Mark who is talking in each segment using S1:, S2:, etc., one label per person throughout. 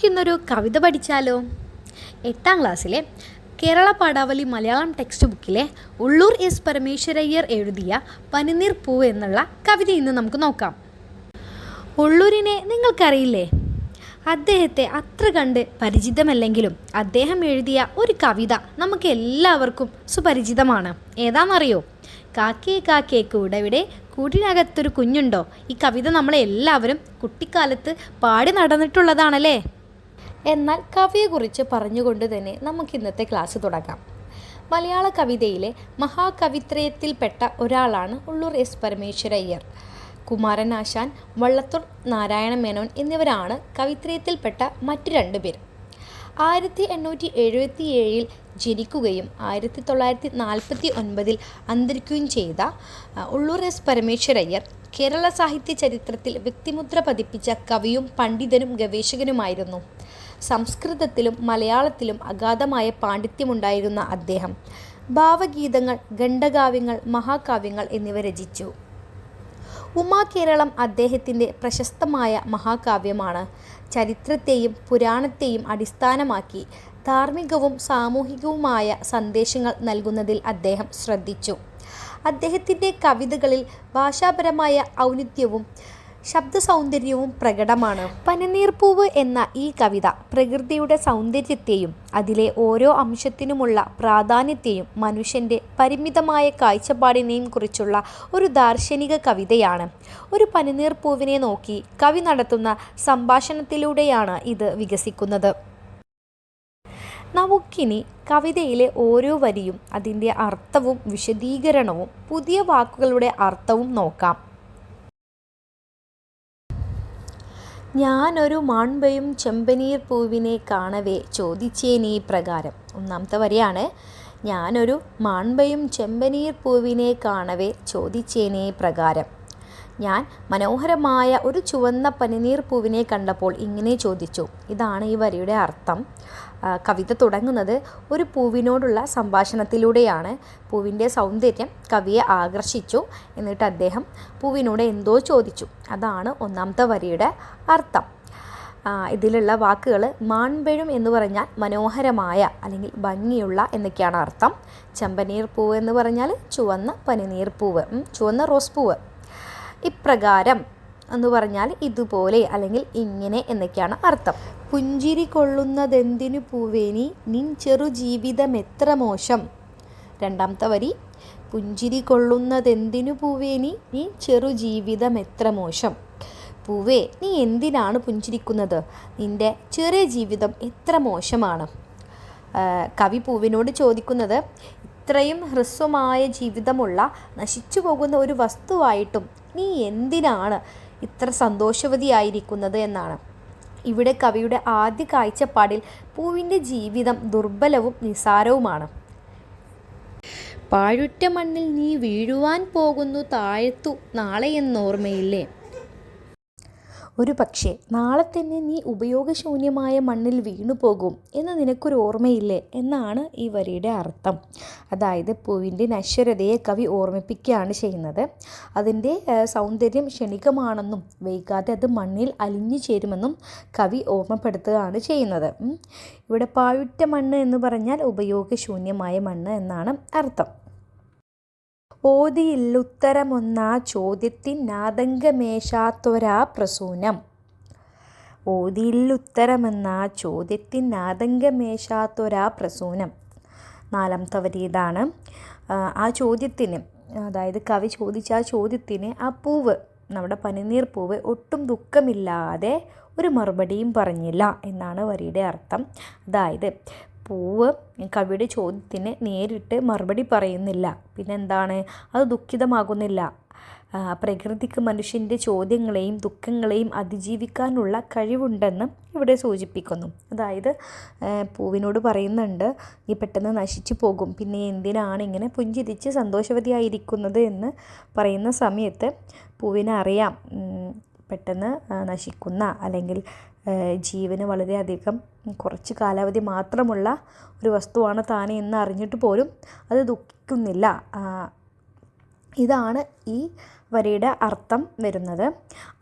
S1: നമുക്കിന്നൊരു കവിത പഠിച്ചാലോ? എട്ടാം ക്ലാസ്സിലെ കേരള പാടാവലി മലയാളം ടെക്സ്റ്റ് ബുക്കിലെ ഉള്ളൂർ എസ് പരമേശ്വരയ്യർ എഴുതിയ പനിനീർ പൂ എന്നുള്ള കവിത ഇന്ന് നമുക്ക് നോക്കാം. ഉള്ളൂരിനെ നിങ്ങൾക്കറിയില്ലേ? അദ്ദേഹത്തെ അത്ര കണ്ട് പരിചിതമല്ലെങ്കിലും അദ്ദേഹം എഴുതിയ ഒരു കവിത നമുക്ക് എല്ലാവർക്കും സുപരിചിതമാണ്. ഏതാണെന്നറിയോ? കാക്കേ കാക്കേ കൂടെവിടെ കൂടിനകത്തൊരു കുഞ്ഞുണ്ടോ? ഈ കവിത നമ്മളെല്ലാവരും കുട്ടിക്കാലത്ത് പാടി നടന്നിട്ടുള്ളതാണല്ലേ? എന്നാൽ കവിയെക്കുറിച്ച് പറഞ്ഞുകൊണ്ട് തന്നെ നമുക്ക് ഇന്നത്തെ ക്ലാസ് തുടങ്ങാം. മലയാള കവിതയിലെ മഹാകവിത്രയത്തിൽപ്പെട്ട ഒരാളാണ് ഉള്ളൂർ എസ് പരമേശ്വരയ്യർ കുമാരനാശാൻ വള്ളത്തോൾ നാരായണ മേനോൻ എന്നിവരാണ് കവിത്രയത്തിൽപ്പെട്ട മറ്റു രണ്ടുപേർ ആയിരത്തി എണ്ണൂറ്റി എഴുപത്തി ഏഴിൽ ജനിക്കുകയും ആയിരത്തി തൊള്ളായിരത്തി നാൽപ്പത്തി ഒൻപതിൽ അന്തരിക്കുകയും ചെയ്ത ഉള്ളൂർ എസ് പരമേശ്വരയ്യർ കേരള സാഹിത്യ ചരിത്രത്തിൽ വ്യക്തിമുദ്ര പതിപ്പിച്ച കവിയും പണ്ഡിതനും ഗവേഷകനുമായിരുന്നു. സംസ്കൃതത്തിലും മലയാളത്തിലും അഗാധമായ പാണ്ഡിത്യമുണ്ടായിരുന്ന അദ്ദേഹം. ഭാവഗീതങ്ങൾ ഖണ്ഡകാവ്യങ്ങൾ മഹാകാവ്യങ്ങൾ എന്നിവ രചിച്ചു. ഉമാകേരളം അദ്ദേഹത്തിന്റെ പ്രശസ്തമായ മഹാകാവ്യമാണ്. ചരിത്രത്തെയും പുരാണത്തെയും അടിസ്ഥാനമാക്കി ധാർമ്മികവും സാമൂഹികവുമായ സന്ദേശങ്ങൾ നൽകുന്നതിൽ അദ്ദേഹം ശ്രദ്ധിച്ചു. അദ്ദേഹത്തിന്റെ കവിതകളിൽ ഭാഷാപരമായ ഔന്നിത്യവും ശബ്ദ സൗന്ദര്യവും പ്രകടമാണ്. പനിനീർപ്പൂവ് എന്ന ഈ കവിത പ്രകൃതിയുടെ സൗന്ദര്യത്തെയും അതിലെ ഓരോ അംശത്തിനുമുള്ള പ്രാധാന്യത്തെയും മനുഷ്യന്റെ പരിമിതമായ കാഴ്ചപ്പാടിനെയും കുറിച്ചുള്ള ഒരു ദാർശനിക കവിതയാണ്. ഒരു പനിനീർപ്പൂവിനെ നോക്കി കവി നടത്തുന്ന സംഭാഷണത്തിലൂടെയാണ് ഇത് വികസിക്കുന്നത്. നമുക്കിനി കവിതയിലെ ഓരോ വരിയും അതിന്റെ അർത്ഥവും വിശദീകരണവും പുതിയ വാക്കുകളുടെ അർത്ഥവും നോക്കാം. ഞാനൊരു മാൺപയും ചെമ്പനീർ പൂവിനെ കാണവേ ചോദിച്ചേനീ പ്രകാരം. ഒന്നാമത്തെ വരിയാണ് ഞാനൊരു മാൺപയും ചെമ്പനീർ പൂവിനെ കാണവേ ചോദിച്ചേനീ പ്രകാരം. ഞാൻ മനോഹരമായ ഒരു ചുവന്ന പനിനീർ പൂവിനെ കണ്ടപ്പോൾ ഇങ്ങനെ ചോദിച്ചു. ഇതാണ് ഈ വരിയുടെ അർത്ഥം. കവിത തുടങ്ങുന്നത് ഒരു പൂവിനോടുള്ള സംഭാഷണത്തിലൂടെയാണ്. പൂവിന്റെ സൗന്ദര്യം കവിയെ ആകർഷിച്ചു എന്നിട്ട് അദ്ദേഹം പൂവിനോട് എന്തോ ചോദിച്ചു. അതാണ് ഒന്നാമത്തെ വരിയുടെ അർത്ഥം. ഇതിലുള്ള വാക്കുകൾ മാൺപഴും എന്ന് പറഞ്ഞാൽ മനോഹരമായ അല്ലെങ്കിൽ ഭംഗിയുള്ള എന്നൊക്കെയാണ് അർത്ഥം. ചെമ്പനീർ പൂവ് എന്ന് പറഞ്ഞാൽ ചുവന്ന പനിനീർ പൂവ് ചുവന്ന റോസ് പൂവ്. ഇപ്രകാരം എന്ന് പറഞ്ഞാൽ ഇതുപോലെ അല്ലെങ്കിൽ ഇങ്ങനെ എന്നൊക്കെയാണ് അർത്ഥം. പുഞ്ചിരി കൊള്ളുന്നതെന്തിനു പൂവേനി? നിൻ ചെറു ജീവിതം എത്ര മോശം? രണ്ടാമത്തെ വരി പുഞ്ചിരി കൊള്ളുന്നതെന്തിനു പൂവേനി? നീ ചെറു ജീവിതം എത്ര മോശം? പൂവേ നീ എന്തിനാണ് പുഞ്ചിരിക്കുന്നത്? നിന്റെ ചെറിയ ജീവിതം എത്ര മോശമാണ്? കവി പൂവിനോട് ചോദിക്കുന്നത് ഇത്രയും ഹ്രസ്വമായ ജീവിതമുള്ള നശിച്ചു പോകുന്ന ഒരു വസ്തുവായിട്ടും നീ എന്തിനാണ് ഇത്ര സന്തോഷവതിയായിരിക്കുന്നത് എന്നാണ്. ഇവിടെ കവിയുടെ ആദ്യ കാഴ്ചപ്പാടിൽ പൂവിന്റെ ജീവിതം ദുർബലവും നിസാരവുമാണ് പാഴുറ്റ മണ്ണിൽ നീ വീഴുവാൻ പോകുന്നു താഴത്തു നാളെയെന്നോർമ്മയില്ലേ? ഒരു പക്ഷേ നാളെ തന്നെ നീ ഉപയോഗശൂന്യമായ മണ്ണിൽ വീണു പോകും എന്ന് നിനക്കൊരു ഓർമ്മയില്ലേ എന്നാണ് ഈ വരിയുടെ അർത്ഥം. അതായത് പൂവിന്റെ നശ്വരതയെ കവി ഓർമ്മിപ്പിക്കുകയാണ് ചെയ്യുന്നത്. അതിന്റെ സൗന്ദര്യം ക്ഷണികമാണെന്നും വൈകാതെ അത് മണ്ണിൽ അലിഞ്ഞു ചേരുമെന്നും കവി ഓർമ്മപ്പെടുത്തുകയാണ് ചെയ്യുന്നത്. ഇവിടെ പാഴുറ്റ മണ്ണ് എന്ന് പറഞ്ഞാൽ ഉപയോഗശൂന്യമായ മണ്ണ് എന്നാണ് അർത്ഥം. ഓതിയില്ലുത്തരമൊന്നാ ചോദ്യത്തിനാതങ്കമേശാത്തൊരാ പ്രസൂനം. ഓതിയില്ലുത്തരമെന്ന ചോദ്യത്തിനാതങ്കമേശാത്തൊരാ പ്രസൂനം. നാലാമത്തെ വരി ഇതാണ്. ആ ചോദ്യത്തിന് അതായത് കവി ചോദിച്ച ആ ചോദ്യത്തിന് ആ പൂവ് നമ്മുടെ പനിനീർ പൂവ് ഒട്ടും ദുഃഖമില്ലാതെ ഒരു മറുപടിയും പറഞ്ഞില്ല എന്നാണ് വരിയുടെ അർത്ഥം. അതായത് പൂവ് കവിയുടെ ചോദ്യത്തിന് നേരിട്ട് മറുപടി പറയുന്നില്ല. പിന്നെ എന്താണ് അത് ദുഃഖിതമാകുന്നില്ല. പ്രകൃതിക്ക് മനുഷ്യന്റെ ചോദ്യങ്ങളെയും ദുഃഖങ്ങളെയും അതിജീവിക്കാനുള്ള കഴിവുണ്ടെന്ന് ഇവിടെ സൂചിപ്പിക്കുന്നു. അതായത് പൂവിനോട് പറയുന്നുണ്ട് നീ പെട്ടെന്ന് നശിച്ചു പോകും. പിന്നെ എന്തിനാണ് ഇങ്ങനെ പുഞ്ചിരിച്ച് സന്തോഷവതിയായിരിക്കുന്നത് എന്ന് പറയുന്ന സമയത്ത് പൂവിനറിയാം. പെട്ടെന്ന് നശിക്കുന്ന അല്ലെങ്കിൽ ജീവന് വളരെയധികം കുറച്ച് കാലാവധി മാത്രമുള്ള ഒരു വസ്തുവാണ് താൻ എന്ന് അറിഞ്ഞിട്ട് പോലും അത് ദുഃഖിക്കുന്നില്ല. ഇതാണ് ഈ വരിയുടെ അർത്ഥം വരുന്നത്.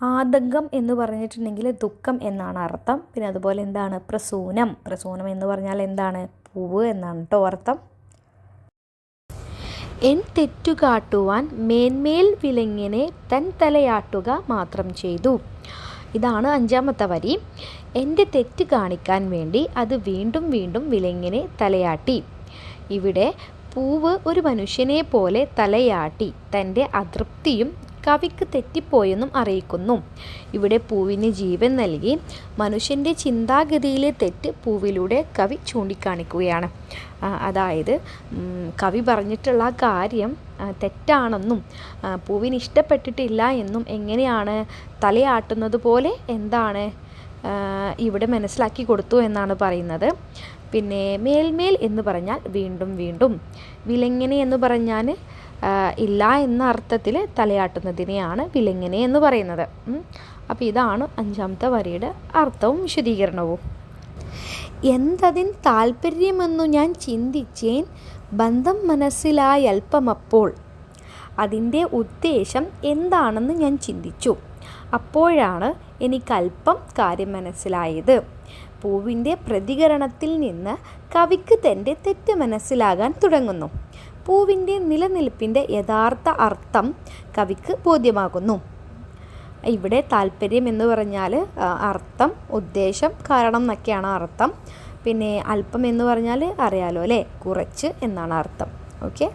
S1: ആതങ്കം എന്ന് പറഞ്ഞിട്ടുണ്ടെങ്കിൽ ദുഃഖം എന്നാണ് അർത്ഥം. പിന്നെ അതുപോലെ എന്താണ്? പ്രസൂനം. പ്രസൂനം എന്ന് പറഞ്ഞാൽ എന്താണ്? പൂവ് എന്നാണ് കേട്ടോ അർത്ഥം. എൻ തെറ്റു കാട്ടുവാൻ മേന്മേൽ വിലങ്ങിനെ തൻ തലയാട്ടുക മാത്രം ചെയ്തു. ഇതാണ് അഞ്ചാമത്തെ വരി. എന്റെ തെറ്റ് കാണിക്കാൻ വേണ്ടി അത് വീണ്ടും വീണ്ടും വിലങ്ങിനെ തലയാട്ടി. ഇവിടെ പൂവ് ഒരു മനുഷ്യനെ പോലെ തലയാട്ടി. തന്റെ അതൃപ്തിയും കവിക്ക് തെറ്റിപ്പോയെന്നും അറിയിക്കുന്നു. ഇവിടെ പൂവിന് ജീവൻ നൽകി മനുഷ്യന്റെ ചിന്താഗതിയിലെ തെറ്റ് പൂവിലൂടെ കവി ചൂണ്ടിക്കാണിക്കുകയാണ്. അതായത് കവി പറഞ്ഞിട്ടുള്ള കാര്യം തെറ്റാണെന്നും പൂവിന് ഇഷ്ടപ്പെട്ടിട്ടില്ല എന്നും എങ്ങനെയാണ് തലയാട്ടുന്നത് പോലെ എന്താണ് ഇവിടെ മനസ്സിലാക്കി കൊടുത്തു എന്നാണ് പറയുന്നത്. പിന്നെ മേൽമേൽ എന്ന് പറഞ്ഞാൽ വീണ്ടും വീണ്ടും. വിലങ്ങനെ എന്ന് പറഞ്ഞാൽ ഇല്ല എന്ന അർത്ഥത്തിൽ തലയാട്ടുന്നതിനെയാണ് വിലങ്ങനെ എന്ന് പറയുന്നത്. അപ്പോൾ ഇതാണ് അഞ്ചാമത്തെ വരിയുടെ അർത്ഥവും വിശദീകരണവും. എന്തതിൻ താല്പര്യമെന്നു ഞാൻ ചിന്തിച്ചേൻ ബന്ധം മനസ്സിലായൽപ്പമപ്പോൾ അതിന്റെ ഉദ്ദേശം എന്താണെന്ന് ഞാൻ ചിന്തിച്ചു. അപ്പോഴാണ് എനിക്കല്പം കാര്യം മനസ്സിലായത്. പൂവിന്റെ പ്രതികരണത്തിൽ നിന്ന് കവിക്ക് തന്റെ തെറ്റ് മനസ്സിലാകാൻ തുടങ്ങുന്നു. പൂവിന്റെ നിലനിൽപ്പിന്റെ യഥാർത്ഥ അർത്ഥം കവിക്ക് ബോധ്യമാകുന്നു. ഇവിടെ താല്പര്യം എന്ന് പറഞ്ഞാൽ അർത്ഥം ഉദ്ദേശം കാരണം എന്നൊക്കെയാണ് അർത്ഥം. പിന്നെ അല്പം എന്ന് പറഞ്ഞാൽ അറിയാലോ അല്ലേ? കുറച്ച് എന്നാണ് അർത്ഥം. ഓക്കെ?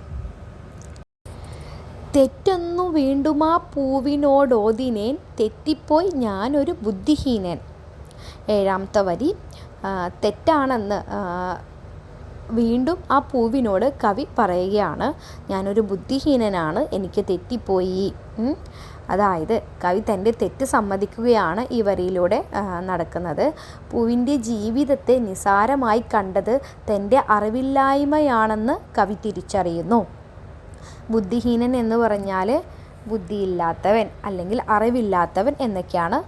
S1: തെറ്റൊന്നു വീണ്ടുമാ പൂവിനോടോതിനേൻ തെറ്റിപ്പോയി ഞാനൊരു ബുദ്ധിഹീനൻ. ഏഴാമത്തെ വരി തെറ്റാണെന്ന് വീണ്ടും ആ പൂവിനോട് കവി പറയുകയാണ് ഞാനൊരു ബുദ്ധിഹീനനാണ് എനിക്ക് തെറ്റിപ്പോയി. അതായത് കവി തന്റെ തെറ്റ് സമ്മതിക്കുകയാണ് ഈ വരിയിലൂടെ നടക്കുന്നത്. പൂവിന്റെ ജീവിതത്തെ നിസാരമായി കണ്ടത് തന്റെ അറിവില്ലായ്മയാണെന്ന് കവി തിരിച്ചറിയുന്നു. ബുദ്ധിഹീനൻ എന്ന് പറഞ്ഞാൽ ബുദ്ധിയില്ലാത്തവൻ അല്ലെങ്കിൽ അറിവില്ലാത്തവൻ എന്നൊക്കെയാണ്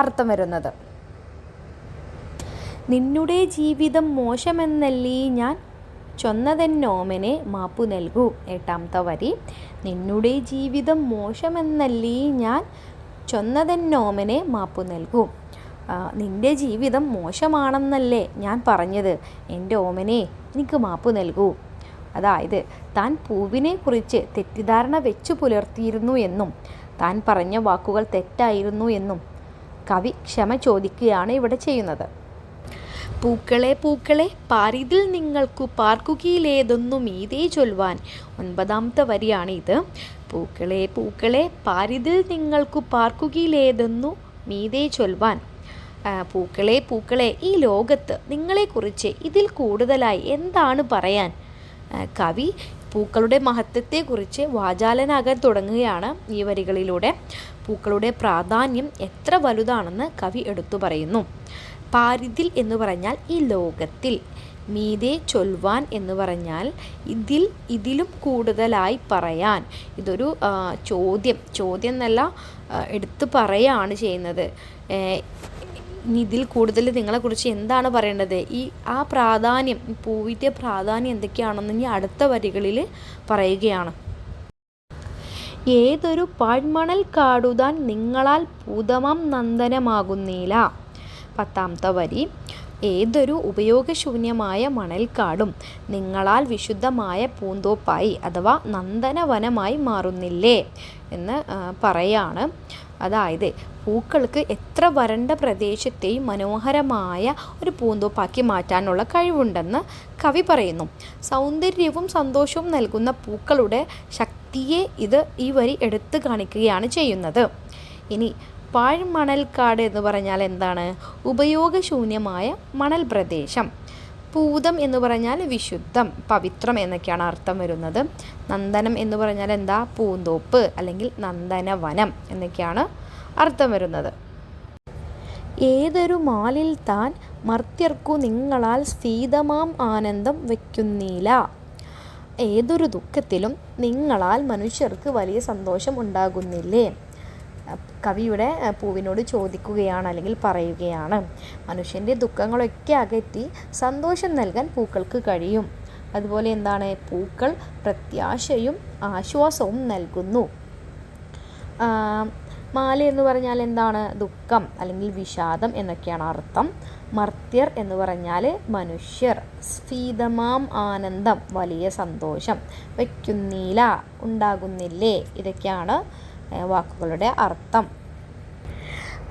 S1: അർത്ഥം വരുന്നത്. നിന്നുടെ ജീവിതം മോശമെന്നല്ലേ ഞാൻ? ചൊന്നതെന്നോമനെ മാപ്പു നൽകൂ. എട്ടാമത്തെ വരി നിന്നുടെ ജീവിതം മോശമെന്നല്ലേ ഞാൻ? ചൊന്നതെന്നോമനെ മാപ്പു നൽകൂ. നിന്റെ ജീവിതം മോശമാണെന്നല്ലേ ഞാൻ പറഞ്ഞത്. എന്റെ ഓമനെ എനിക്ക് മാപ്പ് നൽകൂ. അതായത് താൻ പൂവിനെക്കുറിച്ച് തെറ്റിദ്ധാരണ വെച്ചു പുലർത്തിയിരുന്നു എന്നും താൻ പറഞ്ഞ വാക്കുകൾ തെറ്റായിരുന്നു എന്നും കവി ക്ഷമ ചോദിക്കുകയാണ് ഇവിടെ ചെയ്യുന്നത്. പൂക്കളെ പൂക്കളെ പാരിതിൽ നിങ്ങൾക്കു പാർക്കുകയിലേതൊന്നു മീതേ ചൊൽവാൻ ഒൻപതാമത്തെ വരിയാണ് ഇത്. പൂക്കളെ പൂക്കളെ പാരിതിൽ നിങ്ങൾക്കു പാർക്കുകയിലേതൊന്നു മീതേ ചൊൽവാൻ പൂക്കളെ പൂക്കളെ ഈ ലോകത്ത് നിങ്ങളെക്കുറിച്ച് ഇതിൽ കൂടുതലായി എന്താണ് പറയാൻ? കവി പൂക്കളുടെ മഹത്വത്തെക്കുറിച്ച് വാചാലനാകാൻ തുടങ്ങുകയാണ് ഈ വരികളിലൂടെ. പൂക്കളുടെ പ്രാധാന്യം എത്ര വലുതാണെന്ന് കവി എടുത്തു പറയുന്നു. പാരിതിൽ എന്ന് പറഞ്ഞാൽ ഈ ലോകത്തിൽ. മീതെ ചൊൽവാൻ എന്ന് പറഞ്ഞാൽ ഇതിൽ ഇതിലും കൂടുതലായി പറയാൻ. ഇതൊരു ചോദ്യം. ചോദ്യം എന്നല്ല എടുത്തു പറയാണ് ചെയ്യുന്നത്. ഇതിൽ കൂടുതൽ നിങ്ങളെക്കുറിച്ച് എന്താണ് പറയേണ്ടത്? ഈ ആ പ്രാധാന്യം പൂവിന്റെ പ്രാധാന്യം എന്തൊക്കെയാണെന്ന് ഇനി അടുത്ത വരികളിൽ പറയുകയാണ്. ഏതൊരു പാഴ്മണൽ കാടുതാൻ നിങ്ങളാൽ പൂതമം നന്ദനമാകുന്നില്ല പത്താമത്തെ വരി ഏതൊരു ഉപയോഗശൂന്യമായ മണൽക്കാടും നിങ്ങളാൽ വിശുദ്ധമായ പൂന്തോപ്പായി അഥവാ നന്ദനവനമായി മാറുന്നില്ലേ എന്ന് പറയാണ്. അതായത് പൂക്കൾക്ക് എത്ര വരണ്ട പ്രദേശത്തെയും മനോഹരമായ ഒരു പൂന്തോപ്പാക്കി മാറ്റാനുള്ള കഴിവുണ്ടെന്ന് കവി പറയുന്നു. സൗന്ദര്യവും സന്തോഷവും നൽകുന്ന പൂക്കളുടെ ശക്തിയെ ഇത് ഈ വരി എടുത്തു കാണിക്കുകയാണ് ചെയ്യുന്നത്. ഇനി പാഴ്മണൽക്കാട് എന്ന് പറഞ്ഞാൽ എന്താണ്? ഉപയോഗശൂന്യമായ മണൽ പ്രദേശം. പൂതം എന്ന് പറഞ്ഞാൽ വിശുദ്ധം പവിത്രം എന്നൊക്കെയാണ് അർത്ഥം വരുന്നത്. നന്ദനം എന്ന് പറഞ്ഞാൽ എന്താ? പൂന്തോപ്പ് അല്ലെങ്കിൽ നന്ദനവനം എന്നൊക്കെയാണ് അർത്ഥം വരുന്നത്. ഏതൊരു മാലിൽ താൻ മർത്യർക്കു നിങ്ങളാൽ സ്ഥീതമാം ആനന്ദം വയ്ക്കുന്നില്ല. ഏതൊരു ദുഃഖത്തിലും നിങ്ങളാൽ മനുഷ്യർക്ക് വലിയ സന്തോഷം ഉണ്ടാകുന്നില്ലേ? കവിയുടെ പൂവിനോട് ചോദിക്കുകയാണ് അല്ലെങ്കിൽ പറയുകയാണ്. മനുഷ്യന്റെ ദുഃഖങ്ങളൊക്കെ അകറ്റി സന്തോഷം നൽകാൻ പൂക്കൾക്ക് കഴിയും. അതുപോലെ എന്താണ്? പൂക്കൾ പ്രത്യാശയും ആശ്വാസവും നൽകുന്നു. മാല എന്ന് പറഞ്ഞാൽ എന്താണ്? ദുഃഖം അല്ലെങ്കിൽ വിഷാദം എന്നൊക്കെയാണ് അർത്ഥം. മർത്യർ എന്ന് പറഞ്ഞാൽ മനുഷ്യർ. സ്ഫീതമാം ആനന്ദം വലിയ സന്തോഷം. വയ്ക്കുന്നില്ല ഉണ്ടാകുന്നില്ലേ? ഇതൊക്കെയാണ് വാക്കുകളുടെ അർത്ഥം.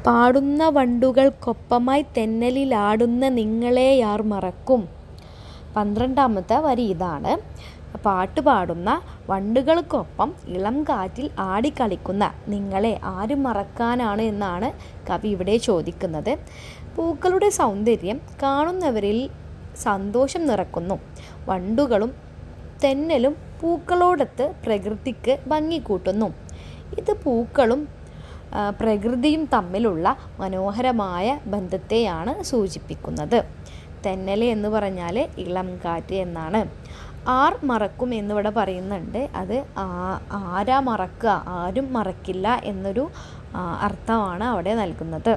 S1: പാടുന്ന വണ്ടുകൾക്കൊപ്പമായി തെന്നലിലാടുന്ന നിങ്ങളെ യാർ മറക്കും. പന്ത്രണ്ടാമത്തെ വരി ഇതാണ്. പാട്ട് പാടുന്ന വണ്ടുകൾക്കൊപ്പം ഇളം കാറ്റിൽ ആടിക്കളിക്കുന്ന നിങ്ങളെ ആര് മറക്കാനാണ് എന്നാണ് കവി ഇവിടെ ചോദിക്കുന്നത്. പൂക്കളുടെ സൗന്ദര്യം കാണുന്നവരിൽ സന്തോഷം നിറക്കുന്നു. വണ്ടുകളും തെന്നലും പൂക്കളോടൊത്ത് പ്രകൃതിക്ക് ഭംഗി കൂട്ടുന്നു. ഇത് പൂക്കളും പ്രകൃതിയും തമ്മിലുള്ള മനോഹരമായ ബന്ധത്തെയാണ് സൂചിപ്പിക്കുന്നത്. തെന്നൽ എന്ന് പറഞ്ഞാൽ ഇളം കാറ്റ് എന്നാണ്. ആർ മറക്കും എന്നിവിടെ പറയുന്നുണ്ട്. അത് ആരാ മറക്കുക ആരും മറക്കില്ല എന്നൊരു അർത്ഥമാണ് അവിടെ നൽകുന്നത്.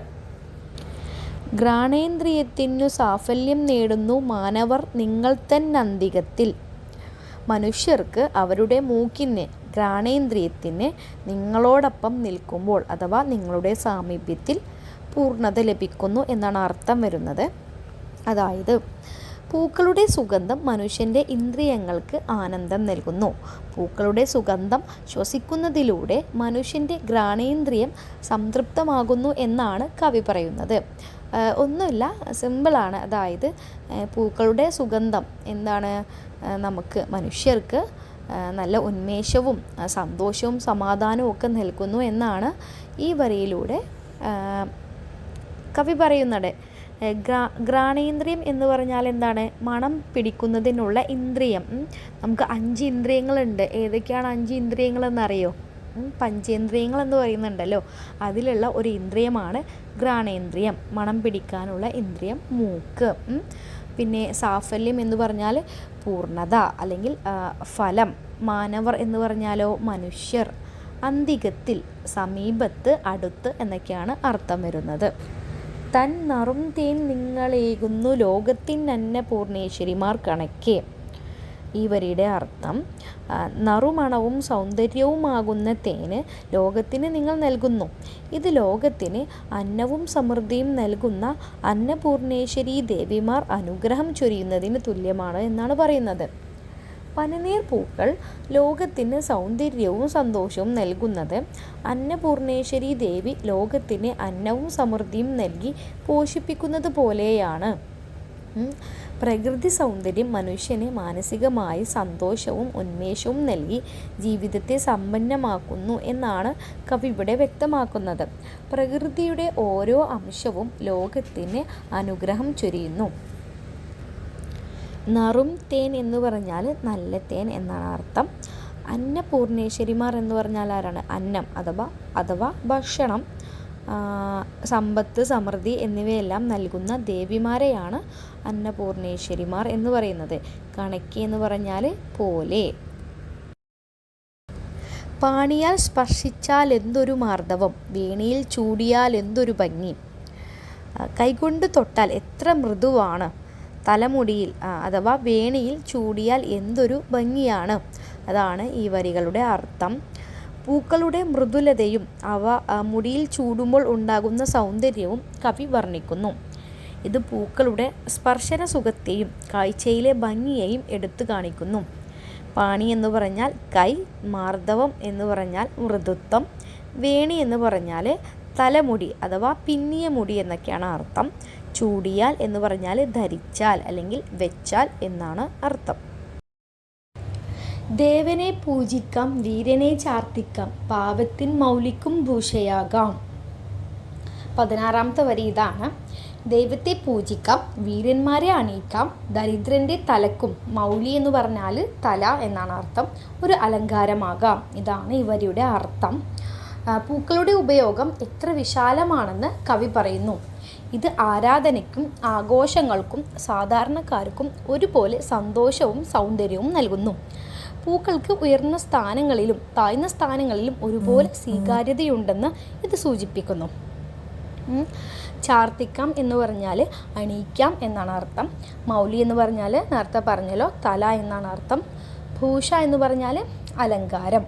S1: ഘ്രാണേന്ദ്രിയത്തിനു സാഫല്യം നേടുന്നു മാനവർ നിങ്ങൾ തന്നന്തികത്തിൽ മനുഷ്യർക്ക് അവരുടെ മൂക്കിന് ഘ്രാണേന്ദ്രിയത്തിന് നിങ്ങളോടൊപ്പം നിൽക്കുമ്പോൾ അഥവാ നിങ്ങളുടെ സാമീപ്യത്തിൽ പൂർണത ലഭിക്കുന്നു എന്നാണ് അർത്ഥം വരുന്നത്. അതായത് പൂക്കളുടെ സുഗന്ധം മനുഷ്യന്റെ ഇന്ദ്രിയങ്ങൾക്ക് ആനന്ദം നൽകുന്നു. പൂക്കളുടെ സുഗന്ധം ശ്വസിക്കുന്നതിലൂടെ മനുഷ്യന്റെ ഘ്രാണേന്ദ്രിയം സംതൃപ്തമാകുന്നു എന്നാണ് കവി പറയുന്നത്. ഒന്നുമില്ല സിമ്പിളാണ് അതായത് പൂക്കളുടെ സുഗന്ധം എന്താണ്? നമുക്ക് മനുഷ്യർക്ക് നല്ല ഉന്മേഷവും സന്തോഷവും സമാധാനവും ഒക്കെ നൽകുന്നു എന്നാണ് ഈ വരിയിലൂടെ കവി പറയുന്നത്. ഗ്രാ- ഘ്രാണേന്ദ്രിയം എന്ന് പറഞ്ഞാൽ എന്താണ്? മണം പിടിക്കുന്നതിനുള്ള ഇന്ദ്രിയം. നമുക്ക് അഞ്ച് ഇന്ദ്രിയങ്ങളുണ്ട്. ഏതൊക്കെയാണ് അഞ്ച് ഇന്ദ്രിയങ്ങളെന്നറിയോ പഞ്ചേന്ദ്രിയങ്ങൾ എന്ന് പറയുന്നുണ്ടല്ലോ. അതിലുള്ള ഒരു ഇന്ദ്രിയമാണ് ഘ്രാണേന്ദ്രിയം മണം പിടിക്കാനുള്ള ഇന്ദ്രിയം മൂക്ക്. പിന്നെ സാഫല്യം എന്ന് പറഞ്ഞാൽ പൂർണത അല്ലെങ്കിൽ ഫലം മാനവർ എന്ന് പറഞ്ഞാലോ മനുഷ്യർ അന്തികത്തിൽ സമീപത്ത് അടുത്ത് എന്നൊക്കെയാണ് അർത്ഥം വരുന്നത്. തൻ നറും തേൻ നിങ്ങളേകുന്നു ലോകത്തിനന്ന പൂർണേശ്വരിമാർ കണക്കെ. ഈ വരിയുടെ അർത്ഥം നറുമണവും സൗന്ദര്യവുമാകുന്ന തേന് ലോകത്തിന് നിങ്ങൾ നൽകുന്നു. ഇത് ലോകത്തിന് അന്നവും സമൃദ്ധിയും നൽകുന്ന അന്നപൂർണേശ്വരി ദേവിമാർ അനുഗ്രഹം ചൊരിയുന്നതിന് തുല്യമാണ് എന്നാണ് പറയുന്നത്. പനിനീർ പൂക്കൾ ലോകത്തിന് സൗന്ദര്യവും സന്തോഷവും നൽകുന്നത്. അന്നപൂർണേശ്വരി ദേവി ലോകത്തിന് അന്നവും സമൃദ്ധിയും നൽകി പോഷിപ്പിക്കുന്നത് പോലെയാണ്. പ്രകൃതി സൗന്ദര്യം മനുഷ്യന് മാനസികമായി സന്തോഷവും ഉന്മേഷവും നൽകി ജീവിതത്തെ സമ്പന്നമാക്കുന്നു എന്നാണ് കവി ഇവിടെ വ്യക്തമാക്കുന്നത്. പ്രകൃതിയുടെ ഓരോ അംശവും ലോകത്തിന് അനുഗ്രഹം ചൊരിയുന്നു. നറും തേൻ എന്ന് പറഞ്ഞാൽ നല്ല തേൻ എന്നാണ് അർത്ഥം. അന്നപൂർണേശ്വരിമാർ എന്ന് പറഞ്ഞാൽ ആരാണ്? അന്നം അഥവാ അഥവാ ഭക്ഷണം. സമ്പത്ത് സമൃദ്ധി എന്നിവയെല്ലാം നൽകുന്ന ദേവിമാരെയാണ് അന്നപൂർണേശ്വരിമാർ എന്ന് പറയുന്നത്. കണക്കി എന്ന് പറഞ്ഞാൽ പോലെ. പാണിയാൽ സ്പർശിച്ചാൽ എന്തൊരു മാർദ്ദവം വേണിയിൽ ചൂടിയാൽ എന്തൊരു ഭംഗി. കൈകൊണ്ട് തൊട്ടാൽ എത്ര മൃദുവാണ് തലമുടിയിൽ അഥവാ വേണിയിൽ ചൂടിയാൽ എന്തൊരു ഭംഗിയാണ്. അതാണ് ഈ വരികളുടെ അർത്ഥം. പൂക്കളുടെ മൃദുലതയും അവ മുടിയിൽ ചൂടുമ്പോൾ ഉണ്ടാകുന്ന സൗന്ദര്യവും കവി വർണിക്കുന്നു. ഇത് പൂക്കളുടെ സ്പർശന സുഖത്തെയും കാഴ്ചയിലെ ഭംഗിയെയും എടുത്തു കാണിക്കുന്നു. പാണി എന്ന് പറഞ്ഞാൽ കൈ മാർദ്ദവം എന്ന് പറഞ്ഞാൽ മൃദുത്വം വേണി എന്ന് പറഞ്ഞാൽ തലമുടി അഥവാ പിന്നിയ മുടി എന്നൊക്കെയാണ് അർത്ഥം. ചൂടിയാൽ എന്ന് പറഞ്ഞാൽ ധരിച്ചാൽ അല്ലെങ്കിൽ വെച്ചാൽ എന്നാണ് അർത്ഥം. ദേവനെ പൂജിക്കാം വീരനെ ചാർത്തിക്കാം പാപത്തിൻ മൗലിക്കും ഭൂഷയാകാം. പതിനാറാമത്തെ വരി ഇതാണ്. ദൈവത്തെ പൂജിക്കാം വീരന്മാരെ അണിയിക്കാം ദരിദ്രന്റെ തലക്കും മൗലി എന്ന് പറഞ്ഞാൽ തല എന്നാണ് അർത്ഥം ഒരു അലങ്കാരമാകാം. ഇതാണ് ഇവരുടെ അർത്ഥം. പൂക്കളുടെ ഉപയോഗം എത്ര വിശാലമാണെന്ന് കവി പറയുന്നു. ഇത് ആരാധനയ്ക്കും ആഘോഷങ്ങൾക്കും സാധാരണക്കാർക്കും ഒരുപോലെ സന്തോഷവും സൗന്ദര്യവും നൽകുന്നു. പൂക്കൾക്ക് ഉയർന്ന സ്ഥാനങ്ങളിലും താഴ്ന്ന സ്ഥാനങ്ങളിലും ഒരുപോലെ സ്വീകാര്യതയുണ്ടെന്ന് ഇത് സൂചിപ്പിക്കുന്നു. ചാർത്തിക്കാം എന്ന് പറഞ്ഞാൽ അണിയിക്കാം എന്നാണ് അർത്ഥം. മൗലി എന്ന് പറഞ്ഞാൽ നേരത്തെ പറഞ്ഞല്ലോ തല എന്നാണ് അർത്ഥം. ഭൂഷ എന്ന് പറഞ്ഞാൽ അലങ്കാരം.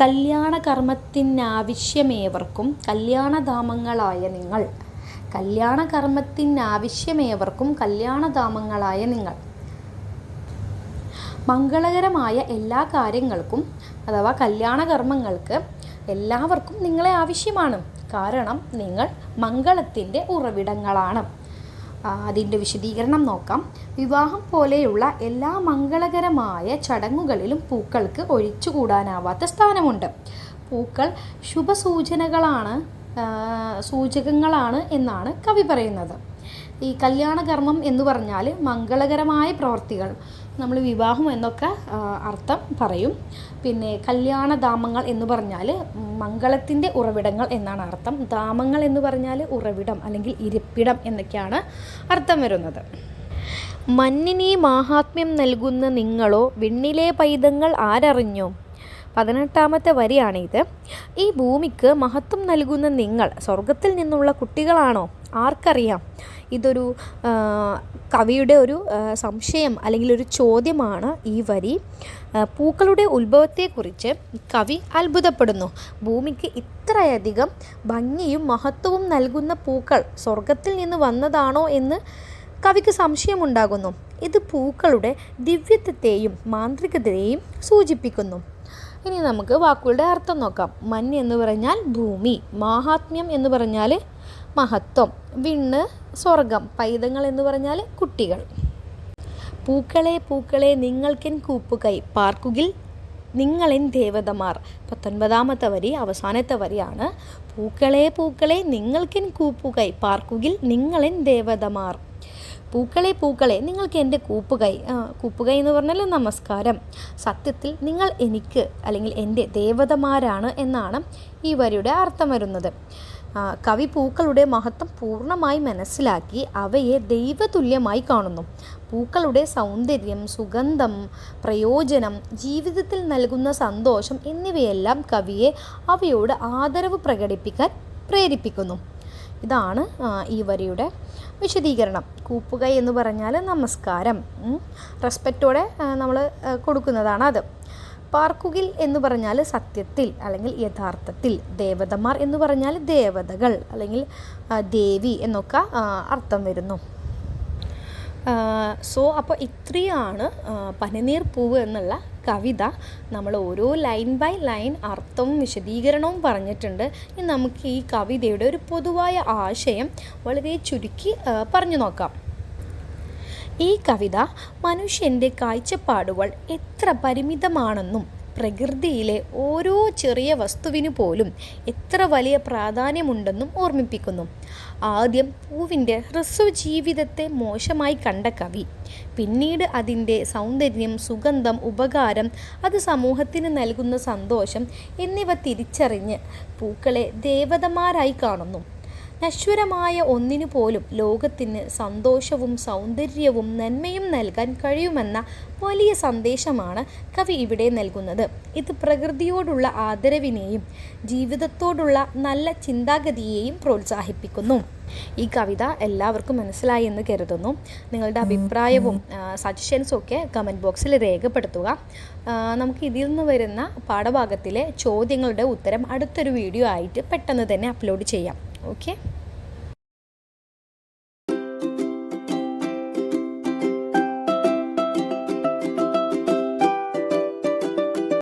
S1: കല്യാണ കർമ്മത്തിനാവശ്യമേവർക്കും കല്യാണധാമങ്ങളായ നിങ്ങൾ. കല്യാണ കർമ്മത്തിനാവശ്യമേവർക്കും കല്യാണധാമങ്ങളായ നിങ്ങൾ. മംഗളകരമായ എല്ലാ കാര്യങ്ങൾക്കും അഥവാ കല്യാണ കർമ്മങ്ങൾക്ക് എല്ലാവർക്കും നിങ്ങളെ ആവശ്യമാണ്. കാരണം നിങ്ങൾ മംഗളത്തിന്റെ ഉറവിടങ്ങളാണ്. അതിന്റെ വിശദീകരണം നോക്കാം. വിവാഹം പോലെയുള്ള എല്ലാ മംഗളകരമായ ചടങ്ങുകളിലും പൂക്കൾക്ക് ഒഴിച്ചുകൂടാനാവാത്ത സ്ഥാനമുണ്ട്. പൂക്കൾ ശുഭസൂചനകളാണ് സൂചകങ്ങളാണ് എന്നാണ് കവി പറയുന്നത്. ഈ കല്യാണകർമ്മം എന്ന് പറഞ്ഞാൽ മംഗളകരമായ പ്രവർത്തികൾ നമ്മൾ വിവാഹം എന്നൊക്കെ അർത്ഥം പറയും. പിന്നെ കല്യാണ ധാമങ്ങൾ എന്ന് പറഞ്ഞാൽ മംഗളത്തിന്റെ ഉറവിടങ്ങൾ എന്നാണ് അർത്ഥം. ധാമങ്ങൾ എന്ന് പറഞ്ഞാൽ ഉറവിടം അല്ലെങ്കിൽ ഇരിപ്പിടം എന്നൊക്കെയാണ് അർത്ഥം വരുന്നത്. മണ്ണിനീ മാഹാത്മ്യം നൽകുന്ന നിങ്ങളോ വെണ്ണിലെ പൈതങ്ങൾ ആരറിഞ്ഞോ? പതിനെട്ടാമത്തെ വരിയാണിത്. ഈ ഭൂമിക്ക് മഹത്വം നൽകുന്ന നിങ്ങൾ സ്വർഗത്തിൽ നിന്നുള്ള കുട്ടികളാണോ? ആർക്കറിയാം. ഇതൊരു കവിയുടെ ഒരു സംശയം അല്ലെങ്കിൽ ഒരു ചോദ്യമാണ് ഈ വരി. പൂക്കളുടെ ഉത്ഭവത്തെക്കുറിച്ച് കവി അത്ഭുതപ്പെടുന്നു. ഭൂമിക്ക് ഇത്രയധികം ഭംഗിയും മഹത്വവും നൽകുന്ന പൂക്കൾ സ്വർഗത്തിൽ നിന്ന് വന്നതാണോ എന്ന് കവിക്ക് സംശയമുണ്ടാകുന്നു. ഇത് പൂക്കളുടെ ദിവ്യത്വത്തെയും മാന്ത്രികതയെയും സൂചിപ്പിക്കുന്നു. ഇനി നമുക്ക് വാക്കുകളുടെ അർത്ഥം നോക്കാം. മഞ്ഞ് എന്ന് പറഞ്ഞാൽ ഭൂമി മാഹാത്മ്യം എന്ന് പറഞ്ഞാൽ മഹത്വം വിണ്ണ് സ്വർഗം പൈതങ്ങൾ എന്ന് പറഞ്ഞാൽ കുട്ടികൾ. പൂക്കളെ പൂക്കളെ നിങ്ങൾക്കെൻ കൂപ്പുകൈ പാർക്കുകിൽ നിങ്ങളെൻ ദേവതമാർ. പത്തൊൻപതാമത്തെ വരി അവസാനത്തെ വരിയാണ്. പൂക്കളെ പൂക്കളെ നിങ്ങൾക്കെൻ കൂപ്പുകൈ പാർക്കുകിൽ നിങ്ങളെൻ ദേവതമാർ. പൂക്കളെ പൂക്കളെ നിങ്ങൾക്ക് എന്റെ കൂപ്പുകൈ കൂപ്പുകൈ എന്ന് പറഞ്ഞാൽ നമസ്കാരം. സത്യത്തിൽ നിങ്ങൾ എനിക്ക് അല്ലെങ്കിൽ എന്റെ ദേവതമാരാണ് എന്നാണ് ഈ വരിയുടെ അർത്ഥം വരുന്നത്. കവി പൂക്കളുടെ മഹത്വം പൂർണമായി മനസ്സിലാക്കി അവയെ ദൈവതുല്യമായി കാണുന്നു. പൂക്കളുടെ സൗന്ദര്യം സുഗന്ധം പ്രയോജനം ജീവിതത്തിൽ നൽകുന്ന സന്തോഷം എന്നിവയെല്ലാം കവിയെ അവയോട് ആദരവ് പ്രകടിപ്പിക്കാൻ പ്രേരിപ്പിക്കുന്നു. ഇതാണ് ഈ വരിയുടെ വിശദീകരണം. കൂപ്പുക എന്ന് പറഞ്ഞാൽ നമസ്കാരം. റെസ്പെക്റ്റോടെ നമ്മൾ കൊടുക്കുന്നതാണ് അത്. പാർക്കുകിൽ എന്ന് പറഞ്ഞാൽ സത്യത്തിൽ അല്ലെങ്കിൽ യഥാർത്ഥത്തിൽ. ദേവതമാർ എന്ന് പറഞ്ഞാൽ ദേവതകൾ അല്ലെങ്കിൽ ദേവി എന്നൊക്കെ അർത്ഥം വരുന്നു. സോ അപ്പോൾ ഇത്രയാണ് പനിനീർ പൂവ് എന്നുള്ള കവിത നമ്മൾ ഓരോ ലൈൻ ബൈ ലൈൻ അർത്ഥവും വിശദീകരണവും പറഞ്ഞിട്ടുണ്ട്. ഇനി നമുക്ക് ഈ കവിതയുടെ ഒരു പൊതുവായ ആശയം വളരെ ചുരുക്കി പറഞ്ഞു നോക്കാം. ഈ കവിത മനുഷ്യന്റെ കാഴ്ചപ്പാടുകൾ എത്ര പരിമിതമാണെന്നും പ്രകൃതിയിലെ ഓരോ ചെറിയ വസ്തുവിനു പോലും എത്ര വലിയ പ്രാധാന്യമുണ്ടെന്നും ഓർമ്മിപ്പിക്കുന്നു. ആദ്യം പൂവിന്റെ ഹ്രസ്വ ജീവിതത്തെ മോശമായി കണ്ട കവി പിന്നീട് അതിന്റെ സൗന്ദര്യം സുഗന്ധം ഉപകാരം അത് സമൂഹത്തിന് നൽകുന്ന സന്തോഷം എന്നിവ തിരിച്ചറിഞ്ഞ് പൂക്കളെ ദേവതമാരായി കാണുന്നു. നശ്വരമായ ഒന്നിനു പോലും ലോകത്തിന് സന്തോഷവും സൗന്ദര്യവും നന്മയും നൽകാൻ കഴിയുമെന്ന വലിയ സന്ദേശമാണ് കവി ഇവിടെ നൽകുന്നത്. ഇത് പ്രകൃതിയോടുള്ള ആദരവിനെയും ജീവിതത്തോടുള്ള നല്ല ചിന്താഗതിയെയും പ്രോത്സാഹിപ്പിക്കുന്നു. ഈ കവിത എല്ലാവർക്കും മനസ്സിലായി എന്ന് കരുതുന്നു. നിങ്ങളുടെ അഭിപ്രായവും സജഷൻസും ഒക്കെ കമന്റ് ബോക്സിൽ രേഖപ്പെടുത്തുക. നമുക്ക് ഇതിൽ നിന്ന് വരുന്ന പാഠഭാഗത്തിലെ ചോദ്യങ്ങളുടെ ഉത്തരം അടുത്തൊരു വീഡിയോ ആയിട്ട് പെട്ടെന്ന് തന്നെ അപ്ലോഡ് ചെയ്യാം. Ok.